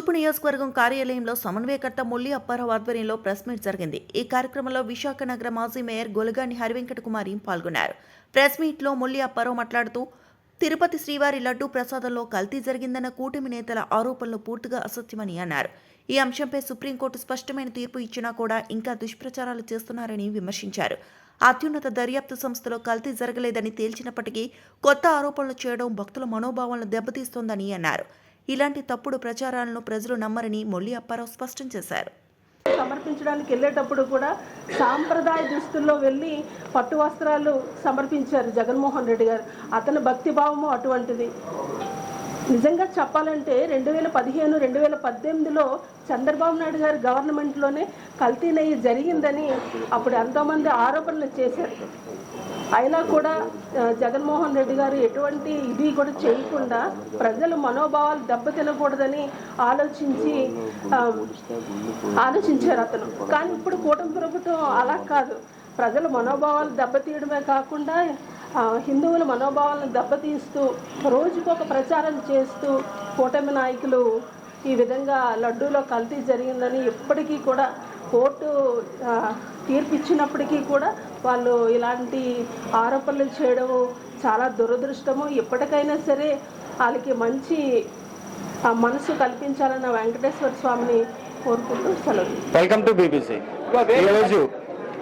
తూర్పు నియోజకవర్గం కార్యాలయంలో సమన్వయకర్త ముల్లి అప్పారావు ఆధ్వర్యంలో ప్రెస్ మీట్ జరిగింది. ఈ కార్యక్రమంలో విశాఖ నగర మాజీ మేయర్ గొలగాని హరివెంకట కుమారి పాల్గొన్నారు. ప్రెస్ మీట్లో ముల్లి అప్పారావు మాట్లాడుతూ తిరుపతి శ్రీవారి లడ్డూ ప్రసాదంలో కల్తీ జరిగిందన్న కూటమి నేతల ఆరోపణలు పూర్తిగా అసత్యమని అన్నారు. ఈ అంశంపై సుప్రీంకోర్టు స్పష్టమైన తీర్పు ఇచ్చినా కూడా ఇంకా దుష్ప్రచారాలు చేస్తున్నారని విమర్శించారు. అత్యున్నత దర్యాప్తు సంస్థలో కల్తీ జరగలేదని తేల్చినప్పటికీ కొత్త ఆరోపణలు చేయడం భక్తుల మనోభావాలను దెబ్బతీస్తోందని అన్నారు. ఇలాంటి తప్పుడు ప్రచారాలను ప్రజలు నమ్మరని మొల్లి అప్పారావు స్పష్టం చేశారు. సమర్పించడానికి వెళ్ళేటప్పుడు కూడా సాంప్రదాయ దుస్తుల్లో వెళ్ళి పట్టు వస్త్రాలు సమర్పించారు జగన్మోహన్ రెడ్డి గారు. అతని భక్తిభావము అటువంటిది. నిజంగా చెప్పాలంటే రెండు వేల పదిహేను రెండు వేల పద్దెనిమిదిలో చంద్రబాబు నాయుడు గారి గవర్నమెంట్లోనే కల్తీనయ్యి జరిగిందని అప్పుడు ఎంతోమంది ఆరోపణలు చేశారు. అయినా కూడా జగన్మోహన్ రెడ్డి గారు ఎటువంటి ఇది కూడా చేయకుండా ప్రజల మనోభావాలు దెబ్బతినకూడదని ఆలోచించి ఆలోచించారు అతను. కానీ ఇప్పుడు కూటమి ప్రభుత్వం అలా కాదు. ప్రజల మనోభావాలు దెబ్బతీయడమే కాకుండా హిందువుల మనోభావాలను దెబ్బతీస్తూ రోజుకొక ప్రచారం చేస్తూ కూటమి నాయకులు ఈ విధంగా లడ్డూలో కల్తీ జరిగిందని ఎప్పటికీ కూడా కోర్టు తీర్పు ఇచ్చినప్పటికీ కూడా వాళ్ళు ఇలాంటి ఆరోపణలు చేయడము చాలా దురదృష్టము. ఎప్పటికైనా సరే వాళ్ళకి మంచి మనసు కల్పించాలన్న వెంకటేశ్వర స్వామిని కోరుకుంటూ సెలవు. వెల్కమ్ టు బీబీసీ ఈరోజు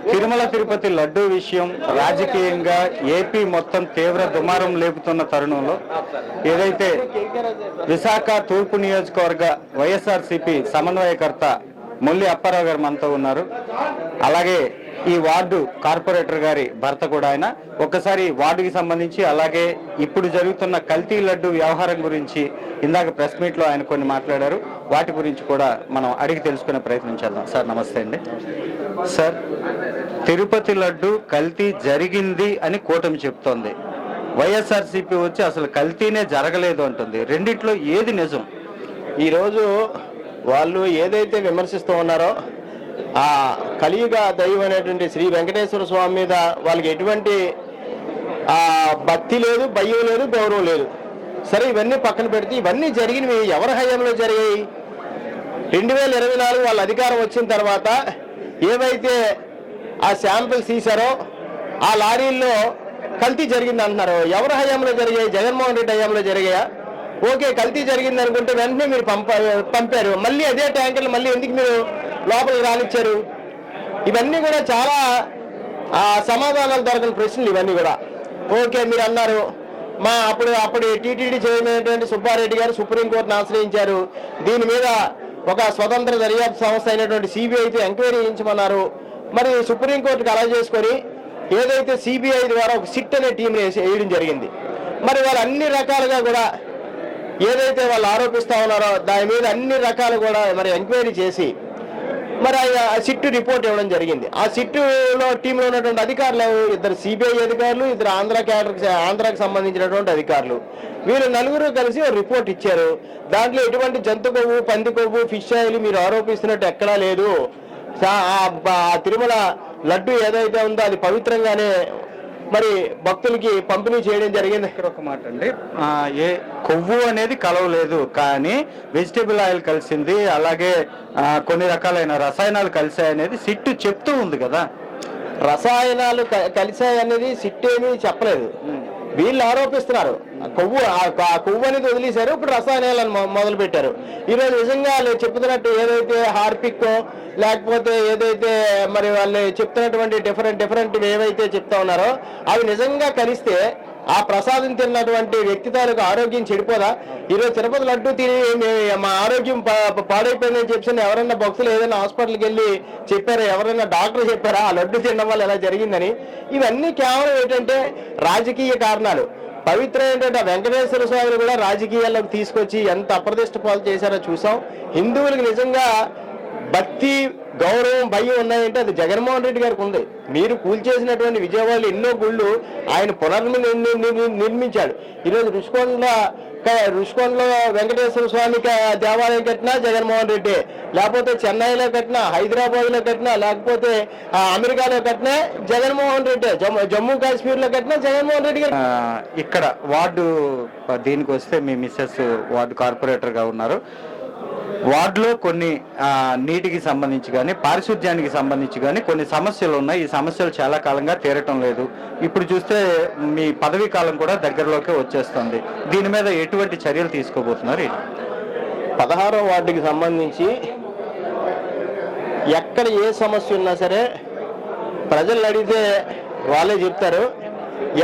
తిరుమల తిరుపతి లడ్డూ విషయం రాజకీయంగా ఏపీ మొత్తం తీవ్ర దుమారం లేపుతున్న తరుణంలో ఏదైతే విశాఖ తూర్పు నియోజకవర్గ వైఎస్ఆర్సీపీ సమన్వయకర్త ముల్లి అప్పారావు గారు మనతో ఉన్నారు. అలాగే ఈ వార్డు కార్పొరేటర్ గారి భర్త కూడా ఆయన. ఒక్కసారి వార్డుకి సంబంధించి అలాగే ఇప్పుడు జరుగుతున్న కల్తీ లడ్డు వ్యవహారం గురించి ఇందాక ప్రెస్ మీట్లో ఆయన కొన్ని మాట్లాడారు. వాటి గురించి కూడా మనం అడిగి తెలుసుకునే ప్రయత్నం చేద్దాం. సార్ నమస్తే అండి. సార్ తిరుపతి లడ్డు కల్తీ జరిగింది అని కూటమి చెప్తోంది. వైఎస్ఆర్సీపీ వచ్చి అసలు కల్తీనే జరగలేదు అంటుంది. రెండిట్లో ఏది నిజం? ఈరోజు వాళ్ళు ఏదైతే విమర్శిస్తూ ఉన్నారో ఆ కలియుగ దైవం అనేటువంటి శ్రీ వెంకటేశ్వర స్వామి మీద వాళ్ళకి ఎటువంటి ఆ భక్తి లేదు భయం లేదు గౌరవం లేదు. సరే ఇవన్నీ పక్కన పెడితే ఇవన్నీ జరిగినవి ఎవరి హయాంలో జరిగాయి? రెండు వేల ఇరవై నాలుగు వాళ్ళ అధికారం వచ్చిన తర్వాత ఏవైతే ఆ శాంపిల్స్ తీశారో ఆ లారీల్లో కల్తీ జరిగింది అంటున్నారు. ఎవరి హయాంలో జరిగాయి? జగన్మోహన్ రెడ్డి హయాంలో జరిగాయా? ఓకే కల్తీ జరిగింది అనుకుంటే వెంటనే మీరు పంపారు. మళ్ళీ అదే ట్యాంకర్లు మళ్ళీ ఎందుకు మీరు లోపలికి రానిచ్చారు? ఇవన్నీ కూడా చాలా సమాధానాలు దొరకని ప్రశ్నలు ఇవన్నీ కూడా. ఓకే మీరు అన్నారు. మా అప్పుడు అప్పుడు టీటీడీ చేయమైనటువంటి సుబ్బారెడ్డి గారు సుప్రీంకోర్టును ఆశ్రయించారు. దీని మీద ఒక స్వతంత్ర దర్యాప్తు సంస్థ అయినటువంటి సిబిఐతో ఎంక్వైరీ చేయించమన్నారు. మరి సుప్రీంకోర్టుకి అలా చేసుకొని ఏదైతే సిబిఐ ద్వారా ఒక సిట్ అనే టీం వేయడం జరిగింది. మరి వాళ్ళు అన్ని రకాలుగా కూడా ఏదైతే వాళ్ళు ఆరోపిస్తా ఉన్నారో దాని మీద అన్ని రకాలు కూడా మరి ఎంక్వైరీ చేసి మరి ఆయన ఆ సిట్టు రిపోర్ట్ ఇవ్వడం జరిగింది. ఆ సిట్టులో టీంలో ఉన్నటువంటి అధికారులు ఇద్దరు సిబిఐ అధికారులు ఇద్దరు ఆంధ్ర క్యాడర్ ఆంధ్రాకి సంబంధించినటువంటి అధికారులు. వీళ్ళు నలుగురు కలిసి రిపోర్ట్ ఇచ్చారు. దాంట్లో ఎటువంటి జంతు కొవ్వు పంది కొవ్వు ఫిష్ ఆయిల్ మీరు ఆరోపిస్తున్నట్టు ఎక్కడా లేదు. ఆ తిరుమల లడ్డు ఏదైతే ఉందో అది పవిత్రంగానే మరి భక్తులకి పంపిణీ చేయడం జరిగింది. ఇక్కడ ఒక మాట అండి. ఏ కొవ్వు అనేది కలవలేదు కానీ వెజిటేబుల్ ఆయిల్ కలిసింది అలాగే కొన్ని రకాలైన రసాయనాలు కలిసాయి అనేది సిట్టు చెప్తూ ఉంది కదా. రసాయనాలు క- కలిసాయి అనేది సిట్టేమీ చెప్పలేదు. వీళ్ళు ఆరోపిస్తున్నారు. కొవ్వు ఆ- కొవ్వు అనేది వదిలేశారు. ఇప్పుడు రసాయనాలను మొదలు పెట్టారు ఈరోజు నిజంగా వాళ్ళు చెప్తున్నట్టు ఏదైతే హార్పిక్ లేకపోతే ఏదైతే మరి వాళ్ళు చెప్తున్నటువంటి డిఫరెంట్ డిఫరెంట్ ఏవైతే చెప్తా ఉన్నారో అవి నిజంగా కలిస్తే ఆ ప్రసాదం తిన్నటువంటి వ్యక్తి తాలూకు ఆరోగ్యం చెడిపోదా? ఈరోజు తిరుపతి లడ్డు తిని మా ఆరోగ్యం పా- పాడైపోయిందని చెప్పి ఎవరైనా భక్తులు ఏదైనా హాస్పిటల్కి వెళ్ళి చెప్పారా? ఎవరైనా డాక్టర్ చెప్పారా? ఆ లడ్డు తినడం వల్ల ఎలా జరిగిందని? ఇవన్నీ కేవలం ఏంటంటే రాజకీయ కారణాలు. పవిత్ర ఏంటంటే వెంకటేశ్వర స్వామిని కూడా రాజకీయాల్లోకి తీసుకొచ్చి ఎంత అప్రదిష్ట పాలు చేశారో చూసాం. హిందువులకు నిజంగా భక్తి గౌరవం భయం ఉన్నాయంటే అది జగన్మోహన్ రెడ్డి గారికి ఉంది. మీరు కూల్చేసినటువంటి విజయవాడలో ఎన్నో గుళ్ళు ఆయన పునర్నిర్మించాడు ఈరోజు రుషికొండ రుషికొండలో వెంకటేశ్వర స్వామి దేవాలయం కట్టినా జగన్మోహన్ రెడ్డి. లేకపోతే చెన్నైలో కట్టినా హైదరాబాద్లో కట్టినా లేకపోతే అమెరికాలో కట్టినా జగన్మోహన్ రెడ్డి. జమ్మూ జమ్మూ కాశ్మీర్లో కట్టినా జగన్మోహన్ రెడ్డి ఇక్కడ వార్డు దీనికి వస్తే మీ మిస్సెస్ వార్డు కార్పొరేటర్గా ఉన్నారు. వార్డులో కొన్ని నీటికి సంబంధించి కానీ పారిశుద్ధ్యానికి సంబంధించి కానీ కొన్ని సమస్యలు ఉన్నాయి. ఈ సమస్యలు చాలా కాలంగా తీరటం లేదు. ఇప్పుడు చూస్తే మీ పదవీ కాలం కూడా దగ్గరలోకి వచ్చేస్తుంది. దీని మీద ఎటువంటి చర్యలు తీసుకోబోతున్నారు? పదహారో వార్డుకి సంబంధించి ఎక్కడ ఏ సమస్య ఉన్నా సరే ప్రజలు అడిగితే వాళ్ళే చెప్తారు.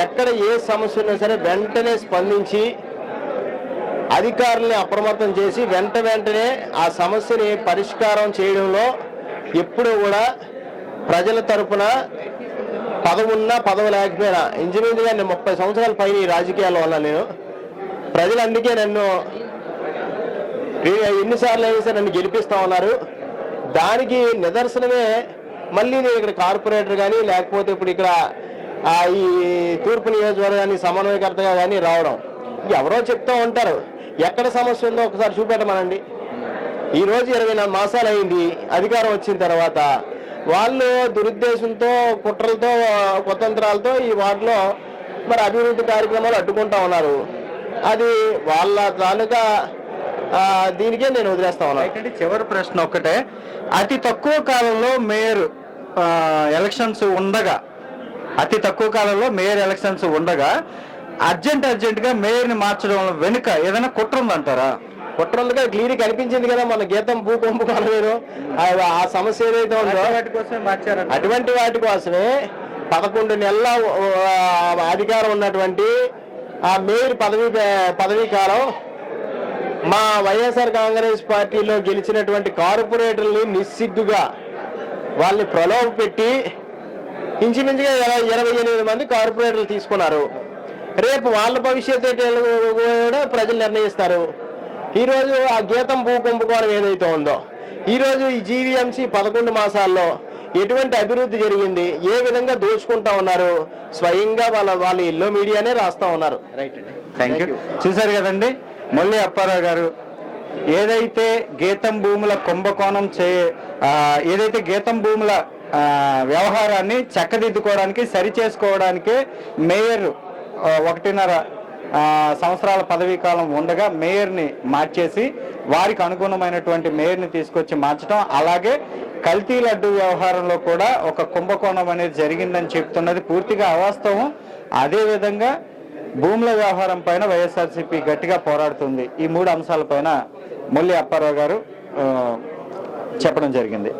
ఎక్కడ ఏ సమస్య ఉన్నా సరే వెంటనే స్పందించి అధికారుల్ని అప్రమత్తం చేసి వెంట వెంటనే ఆ సమస్యని పరిష్కారం చేయడంలో ఎప్పుడూ కూడా ప్రజల తరపున పదవున్నా పదవి లేకపోయినా ఇంచుమించుగా నేను ముప్పై సంవత్సరాల పైన ఈ రాజకీయాల్లో ఉన్నాను నేను. ప్రజలు అందుకే నన్ను ఎన్నిసార్లు అయినా సరే నన్ను గెలిపిస్తా ఉన్నారు. దానికి నిదర్శనమే మళ్ళీ నేను ఇక్కడ కార్పొరేటర్ కానీ లేకపోతే ఇప్పుడు ఇక్కడ ఈ తూర్పు నియోజకవర్గాన్ని సమన్వయకర్తగా కానీ రావడం. ఎవరో చెప్తూ ఉంటారు. ఎక్కడ సమస్య ఉందో ఒకసారి చూపెట్టమనండి. ఈ రోజు ఇరవై నాలుగు మాసాలు అయింది. అధికారం వచ్చిన తర్వాత వాళ్ళు దురుద్దేశంతో కుట్రలతో కుతంత్రాలతో ఈ వార్డులో మరి అభివృద్ధి కార్యక్రమాలు అడ్డుకుంటా ఉన్నారు. అది వాళ్ళ తాలూకా దీనికే నేను వదిలేస్తా ఉన్నాను అయితే చివరి ప్రశ్న ఒక్కటే. అతి తక్కువ కాలంలో మేయర్ ఎలక్షన్స్ ఉండగా అతి తక్కువ కాలంలో మేయర్ ఎలక్షన్స్ ఉండగా అర్జెంట్ అర్జెంట్గా మేయర్ని మార్చడం వెనుక ఏదైనా కుట్ర ఉందంటారా? కుట్రలుగా క్లియర్ కనిపించింది కదా మన గీతం భూకంపు కాలవేరు ఆ సమస్య ఏదైతే ఉందో అటువంటి వాటి కోసమే పదకొండు నెలల అధికారం ఉన్నటువంటి ఆ మేయర్ పదవి పదవీ కాలం మా వైఎస్ఆర్ కాంగ్రెస్ పార్టీలో గెలిచినటువంటి కార్పొరేటర్ని నిస్సిగ్గుగా వాళ్ళని ప్రలోభ పెట్టి ఇంచుమించుగా ఇరవై ఎనిమిది మంది కార్పొరేటర్లు తీసుకున్నారు. రేపు వాళ్ళ భవిష్యత్తు ఏంటో కూడా ప్రజలు నిర్ణయిస్తారు. ఈరోజు ఆ గీతం భూ కుంభకోణం ఏదైతే ఉందో ఈరోజు ఈ జీవీఎంసీ పదకొండు మాసాల్లో ఎటువంటి అభివృద్ధి జరిగింది ఏ విధంగా దోచుకుంటా ఉన్నారు స్వయంగా వాళ్ళ వాళ్ళ ఎల్లో మీడియానే రాస్తా ఉన్నారు. రైట్ అండి. థ్యాంక్ యూ చూసారు కదండి? మళ్ళీ అప్పారావు గారు ఏదైతే గీతం భూముల కుంభకోణం చే ఏదైతే గీతం భూముల వ్యవహారాన్ని చక్కదిద్దుకోవడానికి సరి చేసుకోవడానికే మేయర్ ఒకటిన్నర సంవత్సరాల పదవీ కాలం ఉండగా మేయర్ని మార్చేసి వారికి అనుగుణమైనటువంటి మేయర్ని తీసుకొచ్చి మార్చడం అలాగే కల్తీ లడ్డు వ్యవహారంలో కూడా ఒక కుంభకోణం అనేది జరిగిందని చెప్తున్నది. పూర్తిగా అవాస్తవం. అదేవిధంగా భూముల వ్యవహారం పైన వైఎస్ఆర్సీపీ గట్టిగా పోరాడుతుంది. ఈ మూడు అంశాలపైన మొల్లి అప్పారావు గారు చెప్పడం జరిగింది.